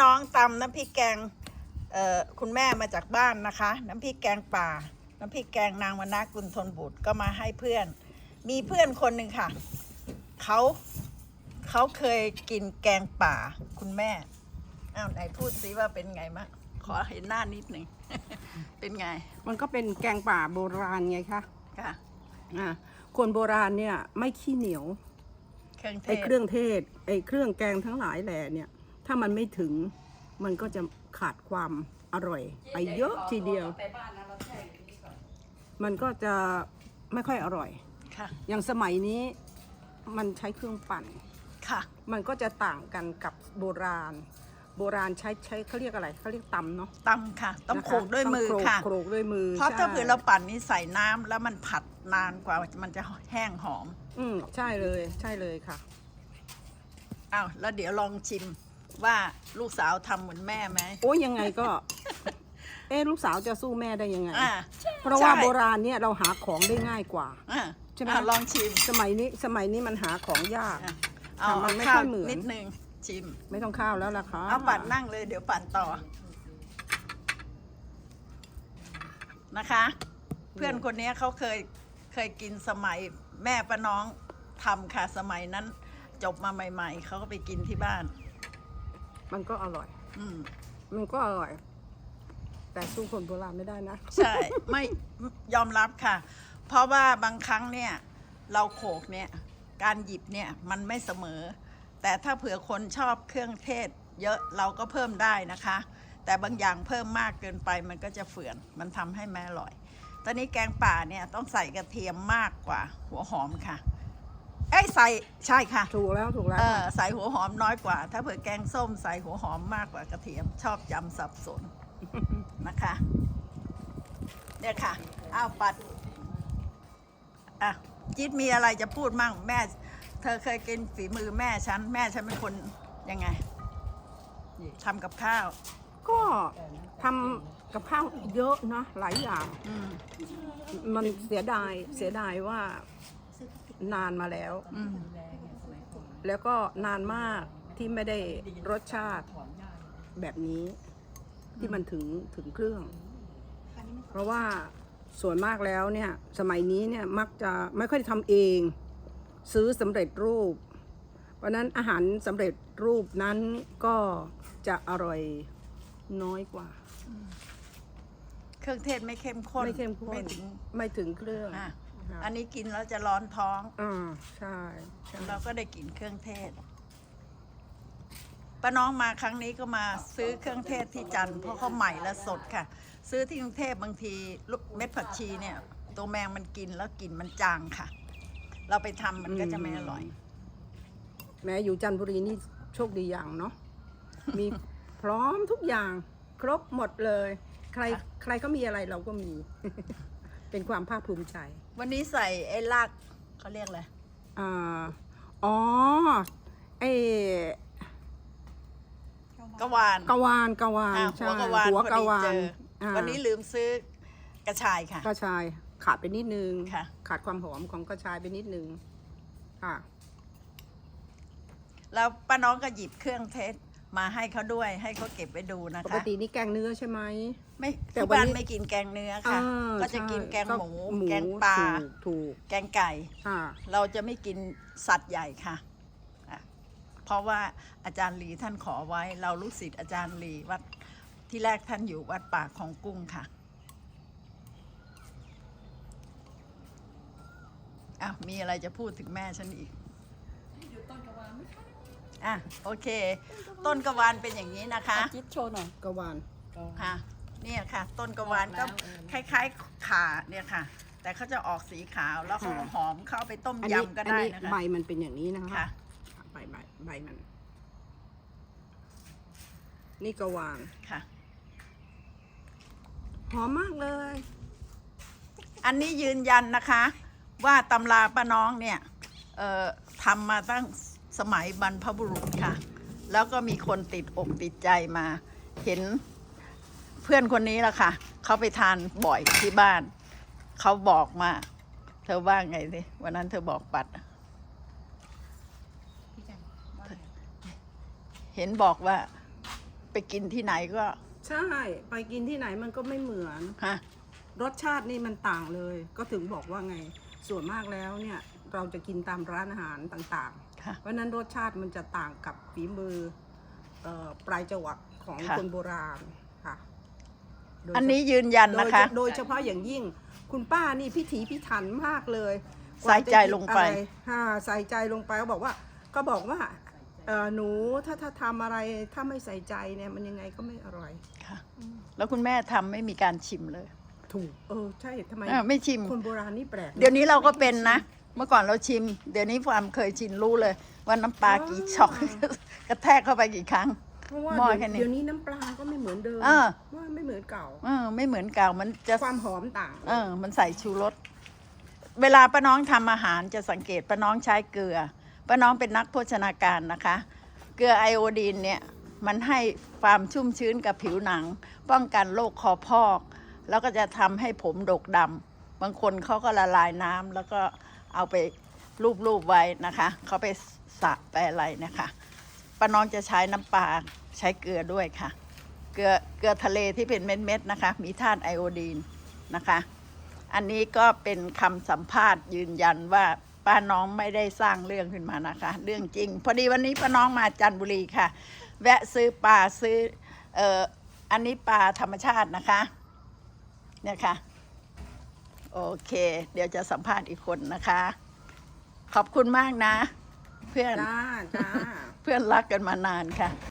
น้องตำน้ำพริกแกงเอ่อคุณแม่มาจากบ้านนะคะ น้ำพริกแกงป่า น้ำพริกแกงนางวนากุลทนบุตรก็มาให้เพื่อน มีเพื่อนคนหนึ่งค่ะเขาเขาเคยกินแกงป่าคุณแม่อ้าวไหนพูดสิว่าเป็นไงมะขอเห็นหน้านิดหนึ่ง เป็นไงมันก็เป็นแกงป่าโบราณไงคะค่ะอ่าคนโบราณเนี่ยไม่ขี้เหนียวเครื่องเทไอ้ศเครื่องเทศไอ้เครื่องแกงทั้งหลายแหล่เนี่ย ถ้ามันไม่ถึงมันก็จะขาดความอร่อยไปเยอะทีเดียว มันก็จะไม่ค่อยอร่อย ค่ะ อย่างสมัยนี้มันใช้เครื่องปั่น ค่ะ มันก็จะต่างกันกับโบราณ โบราณใช้ใช้เขาเรียกอะไรเขาเรียกตำเนาะตำค่ะ ต้องนะคะโขลกด้วยมือต้งโขลกค่ะโขลกด้วยมือ เพราะถ้าใช่เผื่อเราปั่นนี่ใส่น้ำแล้วมันผัดนานกว่ามันจะแห้งหอม อืมใช่เลย ใช่เลยค่ะ อ้าวแล้วเดี๋ยวลองชิม ว่าลูกสาวทำเหมือนแม่ไหม โอ้ยยังไงก็ เอ๊ะลูกสาวจะสู้แม่ได้ยังไง อ่าเพราะว่าใช่ โบราณเนี่ยเราหาของได้ง่ายกว่า อ่าใช่ไหม อะลองชิมสมัยนี้สมัยนี้มันหาของยาก อะเอามันไม่ข้าค่วอยเหมือน นิดนึงชิม ไม่ต้องข้าวแล้วล่ะค่ะเอาปั่นนั่งเลยเดี๋ยวปั่นต่อ นะคะ เพื่อนคนนี้เขาเคยเคยกินสมัยแม่ป้าน้องทำค่ะสมัยนั้น จบมาใหม่ ๆเขาก็ไปกินที่บ้าน มันก็อร่อย อืมมันก็อร่อย แต่สู้คนโบราณไม่ได้นะ ใช่ ไม่ยอมรับค่ะ เพราะว่าบางครั้งเนี่ย เราโขกเนี่ย การหยิบเนี่ยมันไม่เสมอ แต่ถ้าเผื่อคนชอบเครื่องเทศ เยอะเราก็เพิ่มได้นะคะ แต่บางอย่างเพิ่มมากเกินไปมันก็จะเฝื่อน มันทำให้ไม่อร่อย ตอนนี้แกงป่าเนี่ยต้องใส่กระเทียมมากกว่าหัวหอมค่ะ เอ้ยใส่ใช่ค่ะถูกแล้วถูกแล้วเออใส่หัวหอมน้อยกว่า ถ้าเผื่อแกงส้มใส่หัวหอมมากกว่ากระเทียม ชอบยำสับสนนะคะ เนี่ยค่ะอ้าวปัดอะจิ๊ดมีอะไรจะพูดมั่งแม่ เธอเคยกินฝีมือแม่ฉัน แม่ฉันเป็นคนยังไงทำกับข้าว ก็ทำกับข้าวเยอะนะหลายอย่างอืมมันเสียดายเสียดายว่า นานมาแล้ว อืมแล้วก็นานมากที่ไม่ได้รสชาติแบบนี้ ที่มันถึงถึงเครื่อง เพราะว่าส่วนมากแล้วเนี่ย สมัยนี้เนี่ยมักจะไม่ค่อยทำเอง ซื้อสำเร็จรูป เพราะฉะนั้นอาหารสำเร็จรูปนั้นก็จะอร่อยน้อยกว่า เครื่องเทศไม่เข้มข้นไม่เข้มข้น ไม่ถึงไม่ถึงเครื่อง อะค่ะ อันนี้กินแล้วจะร้อนท้อง อ่าใช่ใช่เราก็ได้กลิ่นเครื่องเทศป้าน้องมาครั้งนี้ก็มาซื้อเครื่องเทศที่จันทร์เพราะเขาใหม่และสดค่ะ ซื้อที่กรุงเทพบางทีลูกเม็ดผักชีเนี่ย ตัวแมงมันกินแล้วกลิ่นมันจางค่ะ เราไปทำมันก็จะไม่อร่อย แม้อยู่จันทบุรีนี่โชคดีอย่างเนาะมี พร้อมทุกอย่าง ครบหมดเลย ใครค่ะใครก็มีอะไรเราก็มี เป็นความภาคภูมิใจวันนี้ใส่ไอ้ลากเขาเรียกอะไรอ่าอ๋อไอ้กระวานกะวานกะวานอะใช่หัวกระวานหัวพอกะดีวาเจนออ่าวันนี้ลืมซื้อกระชายค่ะ กระชายขาดไปนิดนึง ค่ะ ขาดความหอมของกระชายไปนิดนึงค่ะ แล้วป้าน้องก็หยิบเครื่องเทศ มาให้เขาด้วยให้เขาเก็บไว้ดูนะปกคะตินี่แกงเนื้อใช่ไหม ไม่แต่ที่วันบ้านนี้ไม่กินแกงเนื้อค่ะ อ่าก็จะกินใช่แกงหมูหมูแกงปลาถูกถูก แกงไก่ ค่ะ เราจะไม่กินสัตว์ใหญ่ค่ะอะ เพราะว่าอาจารย์ลีท่านขอไว้ เราลูกศิษย์อาจารย์ลีวัดที่แรกท่านอยู่วัดป่าของกุ้งค่ะอ้าวมีอะไรจะพูดถึงแม่ฉันอีกอะ โอเค ต้นกระวานเป็นอย่างนี้นะคะจิ๊ดโชว์หน่อยกะวานค่ะเนี่ยค่ะ ต้นกระวานก็คล้ายๆขาเนี่ยค่ะ แต่เขาจะออกสีขาวแล้วเขาก็หอมเข้าไปต้มอันนี้ยำก็อันได้นี้นะคะใบมันเป็นอย่างนี้นะคะค่ะใบใบใบมัน นี่กะวานค่ะหอมมากเลย อันนี้ยืนยันนะคะ ว่าตำราป้าน้องเนี่ย เอ่อทำมาตั้ง สมัยบรรพบุรุษค่ะ แล้วก็มีคนติดอกติดใจมา เห็นเพื่อนคนนี้ละค่ะ เขาไปทานบ่อยที่บ้าน เขาบอกมา เธอว่าไงสิวันนั้นเธอบอกปัด เห็นบอกว่าไปกินที่ไหนก็ ใช่ ไปกินที่ไหนมันก็ไม่เหมือน ฮะ รสชาตินี่มันต่างเลย ก็ถึงบอกว่าไง ส่วนมากแล้วเนี่ย เราจะกินตามร้านอาหารต่าง ค่ะๆเพราะฉะนั้นรสชาติมันจะต่างกับฝีมือเอ่อปลายจวักของค่ะ คนโบราณค่ะโดยอันนี้ยืนยันโดนะยคะ โดยเฉพาะอย่างยิ่งคุณป้านี่พิถีพิถันมากเลยใส่ใจลงไปกว่าจะหยิบอะไรค่ะใส่ใจลงไปก็บอกว่า ก็บอกว่าเอ่อหนูถ้าถ้าทำอะไรถ้าไม่ใส่ใจเนี่ยมันยังไงก็ไม่อร่อย ค่ะ แล้วคุณแม่ทำไม่มีการชิมเลยถูก เออใช่ทำไมเออไม่ชิม คนโบราณนี่แปลกะเดี๋ยวนี้เราก็เป็นนะ เมื่อก่อนเราชิม เดี๋ยวนี้ความเคยชินรู้เลย ว่าน้ำปลากี่ช็อกกระแทกเข้าไปกี่ครั้ง เพราะว่าหม้อเดี๋ยวแค่นี้ เดี๋ยวนี้น้ำปลาก็ไม่เหมือนเดิมเออ ว่าไม่เหมือนเก่า เออไม่เหมือนเก่ามันจะ ความหอมต่าง เออ มันใส่ชูรส เวลาป้าน้องทำอาหารจะสังเกตป้าน้องใช้เกลือ ป้าน้องเป็นนักโภชนาการนะคะ เกลือไอโอดีนเนี่ยมันให้ความชุ่มชื้นกับผิวหนัง ป้องกันโรคคอพอก แล้วก็จะทำให้ผมดกดำ บางคนเขาก็ละลายน้ำแล้วก็เอาไปรูปๆไว้นะคะเขาไปสระไปอะไรนะคะป้าน้องจะใช้น้ำปลาใช้เกลือด้วยค่ะ เกลือเกลือทะเลที่เป็นเม็ดๆนะคะ มีธาตุไอโอดีนนะคะ อันนี้ก็เป็นคำสัมภาษณ์ยืนยันว่าป้าน้องไม่ได้สร้างเรื่องขึ้นมานะคะ เรื่องจริง พอดีวันนี้ป้าน้องมาจันทบุรีค่ะ แวะซื้อปลาซื้อเอ่ออันนี้ปลาธรรมชาตินะคะเนี่ยค่ะ โอเค เดี๋ยวจะสัมภาษณ์อีกคนนะคะ ขอบคุณมากนะ เพื่อนจ้าจ้า เพื่อนรักกันมานานค่ะ